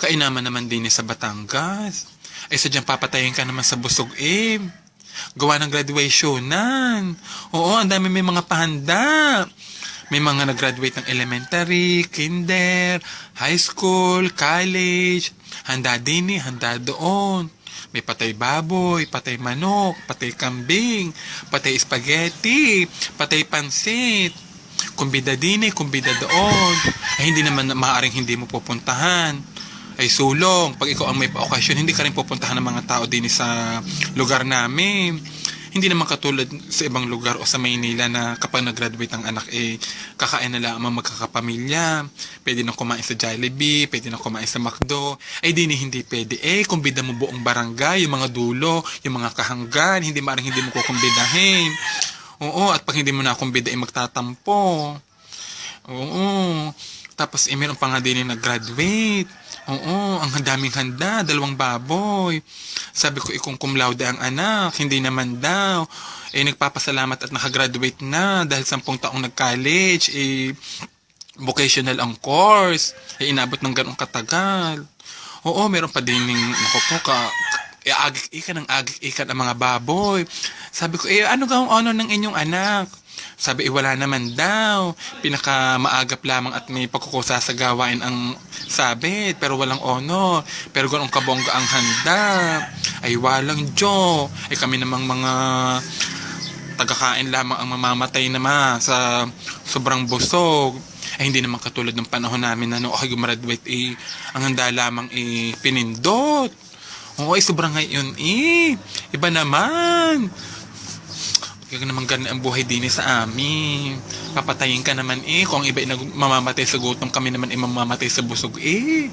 Kainaman naman din sa Batangas. Ay sadyang papatayin ka naman sa busog eh. Gawa ng graduation nan. Oo, ang dami may mga pahanda. May mga nag-graduate ng elementary, kinder, high school, college. Handa din eh, handa doon. May patay baboy, patay manok, patay kambing, patay spaghetti, patay pansit. Kumbida din eh, kumbida doon. Ay hindi naman na- maaaring hindi mo pupuntahan. Ay sulong, pag ikaw ang may okasyon, hindi ka rin pupuntahan ng mga tao din sa lugar namin. Hindi naman katulad sa ibang lugar o sa Maynila na kapag nag-graduate ang anak, eh, kakain na lang ang magkakapamilya. Pwede nang kumain sa Jollibee, pwede nang kumain sa McDo. Ay di ni hindi pwede. Eh, kumbida mo buong barangay, yung mga dulo, yung mga kahanggan, hindi maaaring hindi mo kukumbidahin. Oo, at pag hindi mo na kumbida, eh, magtatampo. Oo. Tapos eh, meron pa nga din yung nag-graduate. Oo, ang daming handa, dalawang baboy. Sabi ko, ikong cum laude ang anak, hindi naman daw. Eh, nagpapasalamat at nakagraduate na dahil sampung taong nag-college. Eh, vocational ang course. Eh, inabot ng ganong katagal. Oo, meron pa din yung, naku po, ka, eh, agik-ikan ng agik-ikan ang mga baboy. Sabi ko, eh, ano ga ang honor ng inyong anak? Sabi, eh, wala naman daw. Pinaka maagap lamang at may pagkukusa sa gawain ang sabit, pero walang honor. Pero ganong kabongga ang handa. Ay, walang Diyo. Ay, kami namang mga tagakain lamang ang mamamatay naman sa sobrang busog. Ay, hindi naman katulad ng panahon namin na nung ako gumraduate, eh, ang handa lamang eh, pinindot. Oo, ay sobrang ngayon eh. Iba naman. Kaya naman ganun ang buhay din eh sa amin. Papatayin ka naman eh. Kung iba ay mamamatay sa gutom, kami naman ay mamamatay sa busog eh.